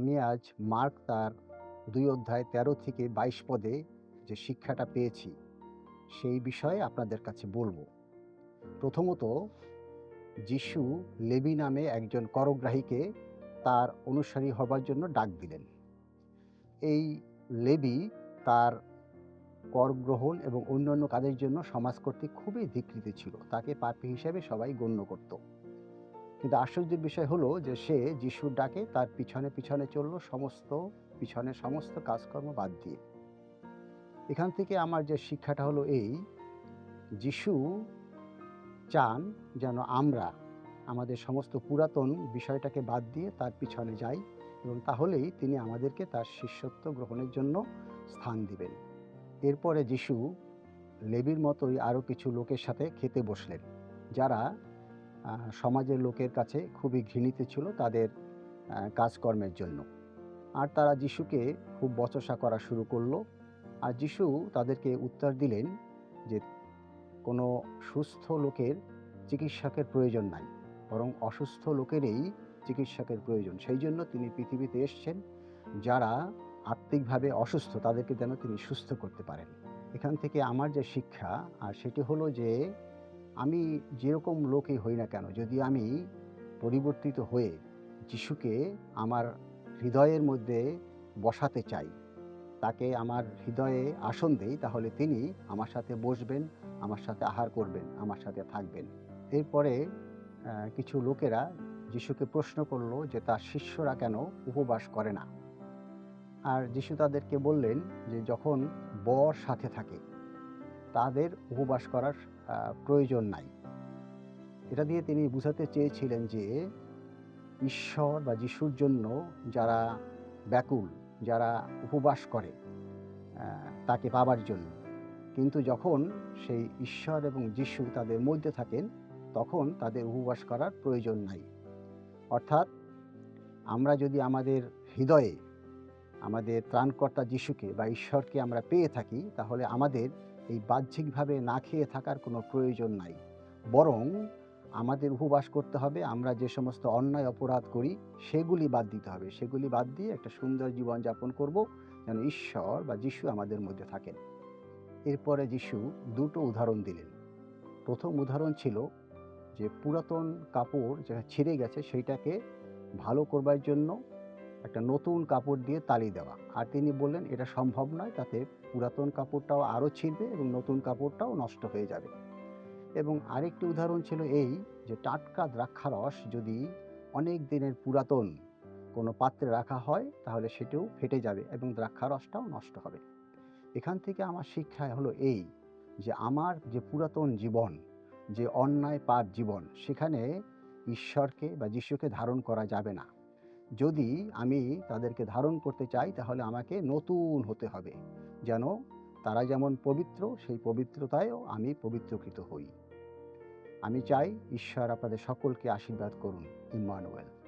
আমি আজ মার্ক তার দুই অধ্যায় তেরো থেকে বাইশ পদে যে শিক্ষাটা পেয়েছি, সেই বিষয়ে আপনাদের কাছে বলব। প্রথমত, যিশু লেবি নামে একজন করগ্রাহীকে তার অনুসারী হবার জন্য ডাক দিলেন। এই লেবি তার কর গ্রহণ এবং অন্যান্য কাজের জন্য সমাজ কর্তৃক খুবই ধিকৃত ছিল। তাকে পাপী হিসেবে সবাই গণ্য করত। কিন্তু আশ্চর্যের বিষয় হলো যে সে যিশুর ডাকে, তার পিছনে পিছনে চলল সমস্ত, পিছনে সমস্ত কাজকর্ম বাদ দিয়ে। এখান থেকে আমার যে শিক্ষাটা হলো এই, যিশু চান যেন আমরা আমাদের সমস্ত পুরাতন বিষয়টাকে বাদ দিয়ে তার পিছনে যাই এবং তাহলেই তিনি আমাদেরকে তার শিষ্যত্ব গ্রহণের জন্য স্থান দিবেন। এরপরে যিশু লেবির মতোই আরও কিছু লোকের সাথে খেতে বসলেন, যারা সমাজের লোকের কাছে খুবই ঘৃণিত ছিল তাদের কাজকর্মের জন্য। আর তারা যিশুকে খুব বচসা করা শুরু করল। আর যিশু তাদেরকে উত্তর দিলেন যে, কোনো সুস্থ লোকের চিকিৎসকের প্রয়োজন নাই। বরং অসুস্থ লোকেরই চিকিৎসকের প্রয়োজন। সেই জন্য তিনি পৃথিবীতে এসছেন যারা আত্মিকভাবে অসুস্থ, তাদেরকে যেন তিনি সুস্থ করতে পারেন। এখান থেকে আমার যে শিক্ষা, আর সেটি হলো যে আমি যেরকম লোকই হই না কেন, যদি আমি পরিবর্তিত হয়ে যিশুকে আমার হৃদয়ের মধ্যে বসাতে চাই, তাকে আমার হৃদয়ে আসন দেই, তাহলে তিনি আমার সাথে বসবেন, আমার সাথে আহার করবেন, আমার সাথে থাকবেন। এরপরে কিছু লোকেরা যিশুকে প্রশ্ন করল যে তার শিষ্যরা কেন উপবাস করে না? আর যিশু তাদেরকে বললেন যে যখন বর সাথে থাকে তাদের উপবাস করার প্রয়োজন নাই। এটা দিয়ে তিনি বুঝাতে চেয়েছিলেন যে, ঈশ্বর বা যিশুর জন্য যারা ব্যাকুল, যারা উপবাস করে তাকে পাবার জন্য। কিন্তু যখন সেই ঈশ্বর এবং যিশু তাদের মধ্যে থাকেন, তখন তাদের উপবাস করার প্রয়োজন নাই। অর্থাৎ আমরা যদি আমাদের হৃদয়ে, আমাদের ত্রাণকর্তা যিশুকে বা ঈশ্বরকে আমরা পেয়ে থাকি, তাহলে আমাদের এই বাহ্যিকভাবে না খেয়ে থাকার কোনো প্রয়োজন নাই। বরং আমাদের উপবাস করতে হবে, আমরা যে সমস্ত অন্যায় অপরাধ করি, সেগুলি বাদ দিতে হবে। সেগুলি বাদ দিয়ে একটা সুন্দর জীবনযাপন করব, যেন ঈশ্বর বা যিশু আমাদের মধ্যে থাকেন। এরপরে যিশু দুটো উদাহরণ দিলেন। প্রথম উদাহরণ ছিল যে পুরাতন কাপড় যেটা ছিঁড়ে গেছে, সেইটাকে ভালো করবার জন্য একটা নতুন কাপড় দিয়ে তালি দেওয়া। আর তিনি বললেন, এটা সম্ভব নয়, তাতে পুরাতন কাপড়টাও আরও ছিঁড়বে এবং নতুন কাপড়টাও নষ্ট হয়ে যাবে। এবং আরেকটি উদাহরণ ছিল এই যে, টাটকা দ্রাক্ষারস যদি অনেক দিনের পুরাতন কোনো পাত্রে রাখা হয়, তাহলে সেটিও ফেটে যাবে এবং দ্রাক্ষারসটাও নষ্ট হবে। এখান থেকে আমার শিক্ষা হলো এই যে, আমার যে পুরাতন জীবন, যে অন্যায় পাপ জীবন, সেখানে ঈশ্বরকে বা যিশুকে ধারণ করা যাবে না। যদি আমি তাদেরকে ধারণ করতে চাই, তাহলে আমাকে নতুন হতে হবে। যেন তারা যেমন পবিত্র, সেই পবিত্রতায়ও আমি পবিত্রকৃত হই। আমি চাই ঈশ্বর আপনাদের সকলকে আশীর্বাদ করুন, ইম্মানুয়েল।